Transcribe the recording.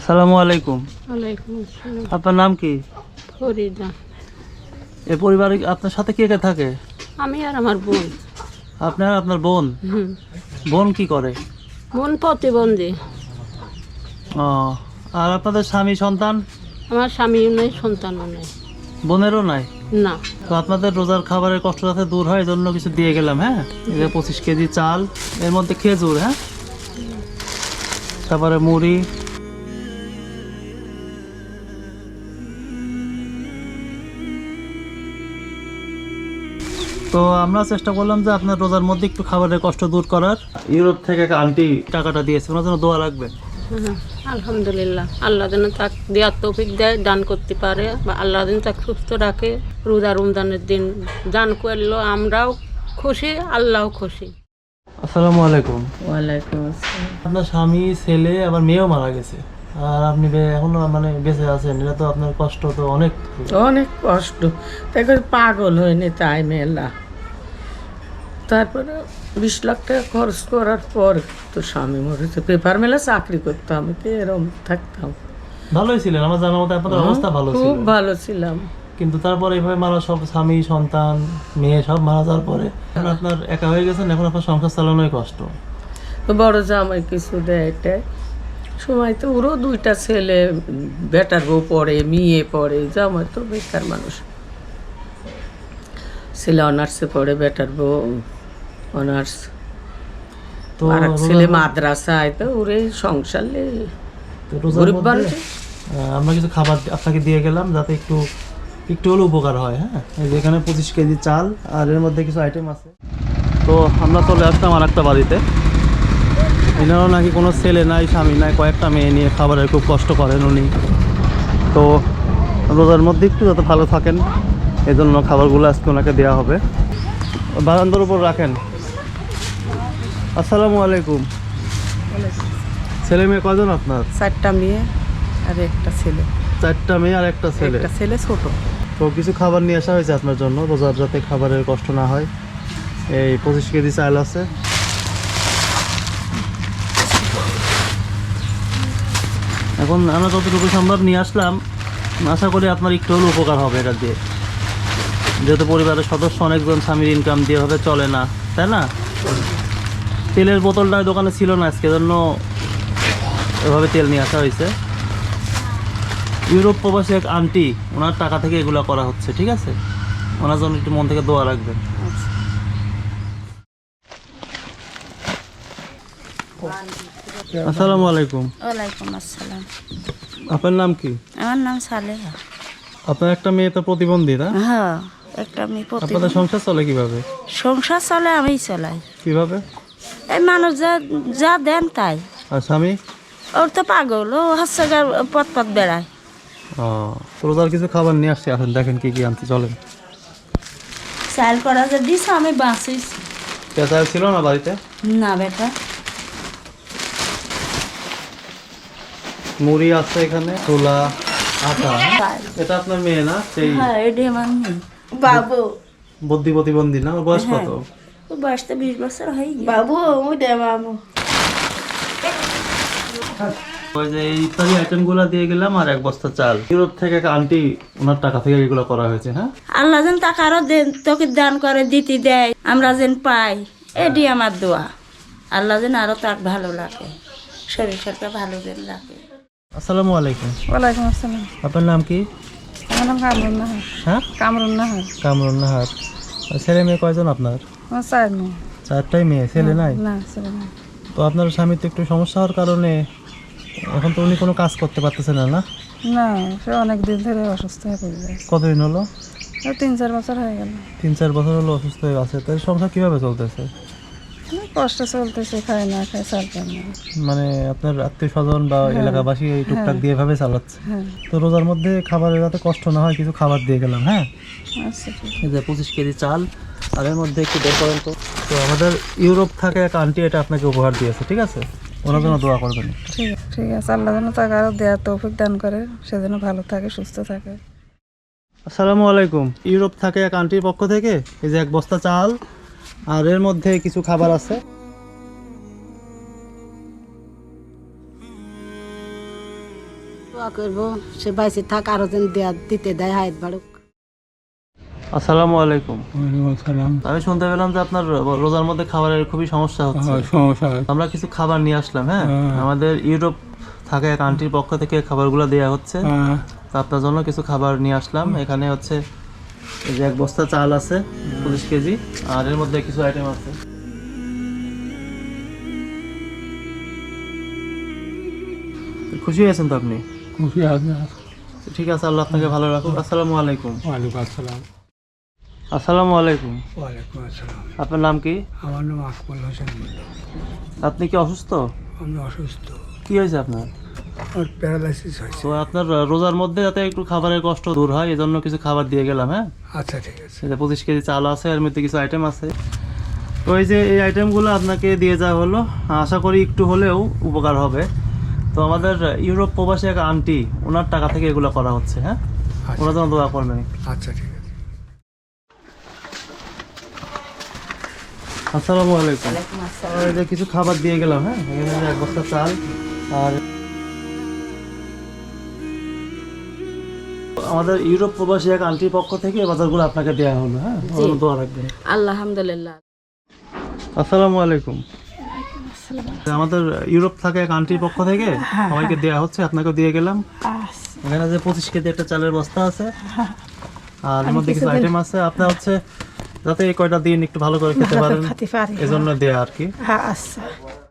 আসসালামু আলাইকুম। ওয়ালাইকুম আসসালাম। আপনার নাম কি? ফরিদা। এ পরিবারে আপনার সাথে কে কে থাকে? আমি আর আমার বোন। আপনার আপনার বোন? বোন কি করে? বোন প্রতিবন্ধী। ও আর আপনাদের স্বামী সন্তান? আমার স্বামীও নেই সন্তানও নেই। বোনেরও নাই? না। তো আপনাদের রোজার খাবারের কষ্ট যাতে দূর হয় জন্য কিছু দিয়ে গেলাম হ্যাঁ? এই যে পঁচিশ কেজি চাল এর মধ্যে খেজুর হ্যাঁ? তারপরে মুড়ি তো আমরা চেষ্টা করলাম যে আপনার রোজার মধ্যে একটু খাবারের কষ্ট দূর করার। ইউরোপ থেকে এক আন্টি টাকাটা দিয়েছে ওনার জন্য দোয়া রাখবেন। আলহামদুলিল্লাহ। আল্লাহ যেন তাক দেওয়ার তৌফিক দেয় দান করতে পারে বা আল্লাহ যেন তাকে সুস্থ রাখে। রোজা রমজানের দিন দান করল আমরাও খুশি আল্লাহও খুশি। আসসালামু আলাইকুম। ওয়ালাইকুম আসসালাম। আপনার স্বামী ছেলে আবার মেয়েও মারা গেছে। আর আপনি এখনও মানে বেঁচে আছেন এটা তো আপনার কষ্ট তো অনেক। অনেক কষ্ট। তাই করে পাগল হয়নি তাই মেলা। তারপরে বিশ লাখ টাকা খরচ করার পর তো স্বামী মরেছে পেপার মেলা চাকরি করতাম তো থাকতাম। ভালোই ছিলেন আমার জানা মতো আপনাদের অবস্থা ভালো ছিল। খুব ভালো ছিলাম। কিন্তু তারপরে মারা সব স্বামী সন্তান মেয়ে সব মারা যাওয়ার পরে এখন আপনার একা হয়ে গেছেন এখন আপনার সংসার চালানোই কষ্ট। তো বড় জামাই কিছু দেয় এটাই সময় তো ওরও দুইটা ছেলে বেটার বউ পড়ে মেয়ে পড়ে জামাই তো বেকার মানুষ। ছেলে অনার্সে পড়ে বেটার বউ অনার্স। আর এক ছেলে মাদ্রাসায় তো ওরে সংসার লে গরিব মানুষ। আমরা কিছু খাবার আপনাকে দিয়ে গেলাম যাতে একটু একটু হলেও উপকার হয় হ্যাঁ? এই যে এখানে পঁচিশ কেজি চাল আর এর মধ্যে কিছু আইটেম আছে। তো আমরা চলে আসলাম আর একটা বাড়িতে। এনারও নাকি কোনো ছেলে নাই স্বামী নাই কয়েকটা মেয়ে নিয়ে খাবারের খুব কষ্ট করেন উনি। তো রোজার মধ্যে একটু যাতে ভালো থাকেন এই জন্য খাবারগুলো আজকে ওনাকে দেওয়া হবে। বারান্দার উপর রাখেন। আসসালামু আলাইকুম। ছেলে মেয়ে কজন আপনার? চারটা মেয়ে আর একটা ছেলে। চারটা মেয়ে আর একটা ছেলে। একটা ছেলে ছোট। তো কিছু খাবার নিয়ে আসা হয়েছে আপনার জন্য রোজার যাতে খাবারের কষ্ট না হয়। এই পঁচিশ কেজি চাল আছে। এখন আমরা যতটুকু সম্ভব নিয়ে আসলাম, আশা করি আপনার একটু হলেও উপকার হবে এটা দিয়ে। যেহেতু পরিবারের সদস্য অনেকজন, স্বামীর ইনকাম দিয়ে হবে চলে না, তাই না? তেলের বোতলটা দোকানে ছিল না আজকে জন্য এভাবে তেল নিয়ে আসা হয়েছে। ইউরোপ প্রবাসী এক আন্টি ওনার টাকা থেকে এগুলো করা হচ্ছে, ঠিক আছে? ওনার জন্য একটু মন থেকে দোয়া রাখবেন। আসসালামু আলাইকুম। ওয়ালাইকুম আসসালাম। আপনার নাম কি? আমার নাম সালেহা। আপনার একটা মেয়ে তো প্রতিবন্ধী না? হ্যাঁ একটা আপনাদের সংসার চলে কীভাবে? সংসার চলে আমি চলাই। কীভাবে? এই মানুষ যা যা দেন তাই। আর স্বামী? ওর তো পাগল ও হচ্ছে পথ পথ বেড়ায়। ও রোজার কিছু খাবার নিয়ে আসছি আসেন দেখেন কি কি আনতে চলেন। চাল করা যে দিস আমি বাঁচিস পেঁচাল ছিল না বাড়িতে? না বেটা। মুড়ি আছে এখানে ছোলা আটা। এটা আপনার মেয়ে না? সেই হ্যাঁ এটি আমার মেয়ে। বাবু। বুদ্ধি প্রতিবন্ধী না? বয়স কত? ও বয়স তো বিশ বছর হয়ে বাবু ওই দে বাবু। ওই যে এই ইত্যাদি আইটেমগুলো দিয়ে গেলাম আর এক বস্তা চাল। ইউরোপ থেকে এক আন্টি ওনার টাকা থেকে এগুলো করা হয়েছে হ্যাঁ? আল্লাহ যেন তাকে আরও দেন তোকে দান করে দিতে দেয় আমরা যেন পাই। এটি আমার দোয়া। আল্লাহ যেন আরও তাক ভালো লাগে শরীর ভালো যেন রাখে। আসসালামু আলাইকুম। ওয়ালাইকুম আসসালাম। আপনার নাম কি? আমার নাম কামরুন নাহার। হ্যাঁ? কামরুন নাহার। কামরুন নাহার। ছেলে মেয়ে কয়জন আপনার? আমার চার মেয়ে। চারটাই মেয়ে ছেলে নাই? না ছেলে মেয়ে তো আপনার স্বামীর তো একটু সমস্যা হওয়ার কারণে এখন তো উনি কোনো কাজ করতে পারতেছেন না না? না সে অনেক দিন ধরে অসুস্থ হয়ে পড়ে কতদিন হলো? তিন চার বছর হয়ে গেল। তিন চার বছর হলো অসুস্থ হয়ে আছে। তাই সংসার কীভাবে চলতেছে? কষ্ট চলতেছে খায় না খায় না। মানে আপনার আত্মীয় স্বজন বা এলাকাবাসী এই টুকটাক দিয়ে এভাবে চালাচ্ছে। হ্যাঁ। তো রোজার মধ্যে খাবারের যাতে কষ্ট না হয় কিছু খাবার দিয়ে গেলাম হ্যাঁ? আচ্ছা এই যে পঁচিশ কেজি চাল আর এর মধ্যে একটু বের করেন তো। তো আমাদের ইউরোপ থাকে এক আন্টি এটা আপনাকে উপহার দিয়েছে ঠিক আছে? ওনার জন্য দোয়া করবেন। ঠিক ঠিক আছে। আল্লাহ যেন তাকে আরও দেওয়ার তৌফিক দান করে সে যেন ভালো থাকে সুস্থ থাকে। আসসালামু আলাইকুম। ইউরোপ থাকে এক আন্টির পক্ষ থেকে এই যে এক বস্তা চাল আর এর মধ্যে কিছু খাবার আছে। করব সে বাইসে থাক আরও যেন দিতে দেয় হায়াত বাড়ুক। আসসালামু আলাইকুম। আমি শুনতে পেলাম যে আপনার রোজার মধ্যে খাবারের খুবই সমস্যা হচ্ছে। সমস্যা। আমরা কিছু খাবার নিয়ে আসলাম হ্যাঁ? আমাদের ইউরোপ থাকা এক আন্টির পক্ষ থেকে খাবারগুলো দেওয়া হচ্ছে। তো আপনার জন্য কিছু খাবার নিয়ে আসলাম। এখানে হচ্ছে এই যে এক বস্তা চাল আছে পঁচিশ কেজি আর এর মধ্যে কিছু আইটেম আছে। খুশি হয়েছেন তো আপনি? খুশি আছে। ঠিক আছে আল্লাহ আপনাকে ভালো রাখুন আসসালামু আলাইকুম। ওয়ালাইকুম আসসালাম। আসসালামু আলাইকুম। ওয়ালাইকুম আসসালাম। আপনার নাম কি? আমার নাম আকমল হোসেন আপনি কি অসুস্থ? আমি অসুস্থ। কি হয়েছে আপনার? আমার প্যারালাইসিস হয়েছে। তো আপনার রোজার মধ্যে যাতে একটু খাবারের কষ্ট দূর হয় এজন্য কিছু খাবার দিয়ে গেলাম হ্যাঁ? আচ্ছা ঠিক আছে। পঁচিশ কেজি চাল আছে এর মধ্যে কিছু আইটেম আছে। তো এই যে এই আইটেমগুলো আপনাকে দিয়ে যাওয়া হলো আশা করি একটু হলেও উপকার হবে। তো আমাদের ইউরোপ প্রবাসী এক আন্টি ওনার টাকা থেকে এগুলো করা হচ্ছে হ্যাঁ? আচ্ছা। ওনার জন্য দোয়া করবেন। আচ্ছা ঠিক আছে। আসসালামু আলাইকুম। এই যে কিছু খাবার দিয়ে গেলাম হ্যাঁ? এখানে এক বস্তা চাল আর আমাদের ইউরোপ প্রবাসী এক আন্টির পক্ষ থেকে বাজারগুলো আপনাকে দেওয়া হলো হ্যাঁ? দোয়া রাখবেন। আলহামদুলিল্লাহ। আসসালামু আলাইকুম। আমাদের ইউরোপ থাকে এক আন্টির পক্ষ থেকে সবাইকে দেওয়া হচ্ছে আপনাকে দিয়ে গেলাম। এখানে যে পঁচিশ কেজি একটা চালের বস্তা আছে আর এর মধ্যে কিছু আইটেম আছে। আপনার হচ্ছে যাতে এই কয়টা দিন একটু ভালো করে খেতে পারেন এজন্য দেয়া আর কি। আচ্ছা।